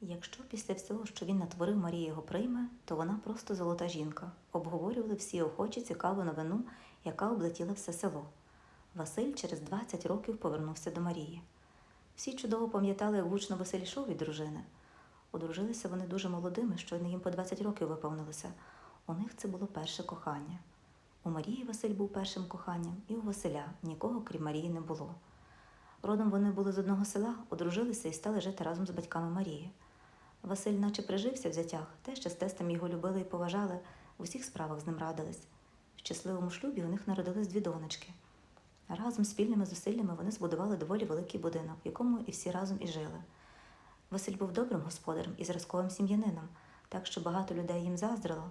Якщо після всього, що він натворив, Марія його прийме, то вона просто золота жінка. Обговорювали всі охочі цікаву новину, яка облетіла все село. Василь через 20 років повернувся до Марії. Всі чудово пам'ятали, як гучно Василь йшов від дружини. Одружилися вони дуже молодими, щойно їм по 20 років виповнилося. У них це було перше кохання. У Марії Василь був першим коханням, і у Василя нікого, крім Марії, не було. Родом вони були з одного села, одружилися і стали жити разом з батьками Марії. Василь наче прижився в зятях, те, що з тестем його любили і поважали, в усіх справах з ним радились. В щасливому шлюбі у них народились дві донечки. Разом з спільними зусиллями вони збудували доволі великий будинок, в якому і всі разом і жили. Василь був добрим господарем і зразковим сім'янином, так що багато людей їм заздрило.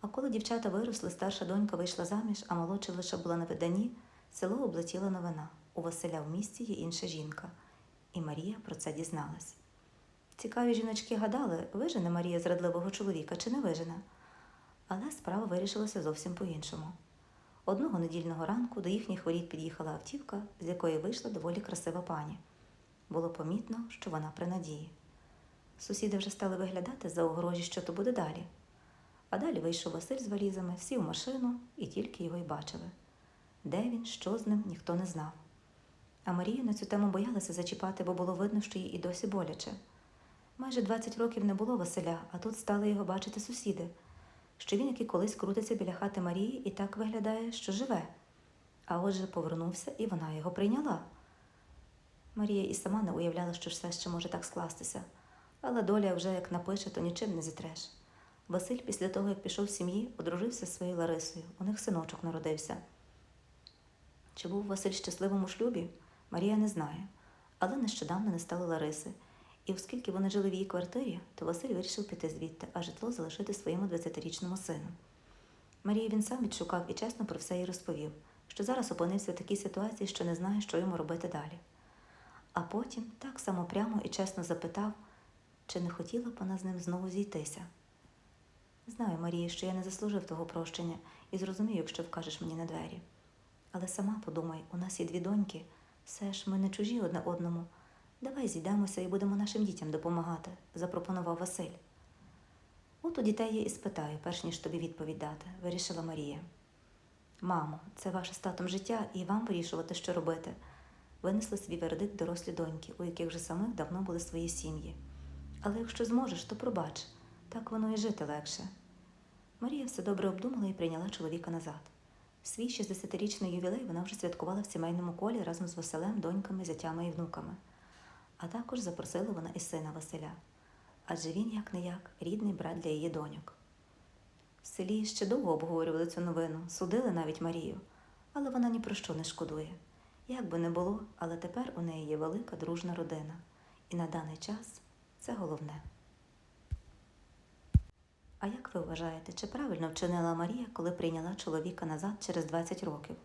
А коли дівчата виросли, старша донька вийшла заміж, а молодша лише була на виданні, село облетіла новина. У Василя в місті є інша жінка. І Марія про це дізналась. Цікаві жіночки гадали, вижене Марія зрадливого чоловіка чи не вижене. Але справа вирішилася зовсім по-іншому. Одного недільного ранку до їхніх воріт під'їхала автівка, з якої вийшла доволі красива пані. Було помітно, що вона при надії. Сусіди вже стали виглядати за огорожі, що то буде далі. А далі вийшов Василь з валізами, сів у машину і тільки його й бачили. Де він, що з ним, ніхто не знав. А Марію на цю тему боялася зачіпати, бо було видно, що їй і досі боляче. Майже 20 років не було Василя, а тут стали його бачити сусіди, що він, який колись крутиться біля хати Марії, і так виглядає, що живе. А отже повернувся, і вона його прийняла. Марія і сама не уявляла, що все ще може так скластися, але доля вже як напише, то нічим не зітреш. Василь після того, як пішов з сім'ї, одружився зі своєю Ларисою. У них синочок народився. Чи був Василь щасливим у шлюбі, Марія не знає, але нещодавно не стало Лариси. І оскільки вони жили в її квартирі, то Василь вирішив піти звідти, а житло залишити своєму 20-річному сину. Марію він сам відшукав і чесно про все їй розповів, що зараз опинився в такій ситуації, що не знає, що йому робити далі. А потім так само прямо і чесно запитав, чи не хотіла б вона з ним знову зійтися. Знаю, Марія, що я не заслужив того прощення і зрозумію, якщо вкажеш мені на двері. Але сама подумай, у нас є дві доньки, все ж ми не чужі одне одному. Давай зійдемося і будемо нашим дітям допомагати, запропонував Василь. От у дітей я і спитаю, перш ніж тобі відповідь дати, вирішила Марія. Мамо, це ваше з татом життя і вам вирішувати, що робити. Винесли свій вердикт дорослі доньки, у яких вже самих давно були свої сім'ї. Але якщо зможеш, то пробач, так воно і жити легше. Марія все добре обдумала і прийняла чоловіка назад. Свій 60-річний ювілей вона вже святкувала в сімейному колі разом з Василем, доньками, зятями і внуками. А також запросила вона і сина Василя, адже він, як не як, рідний брат для її доньок. В селі ще довго обговорювали цю новину, судили навіть Марію, але вона ні про що не шкодує. Як би не було, але тепер у неї є велика дружна родина, і на даний час це головне. А як ви вважаєте, чи правильно вчинила Марія, коли прийняла чоловіка назад через 20 років?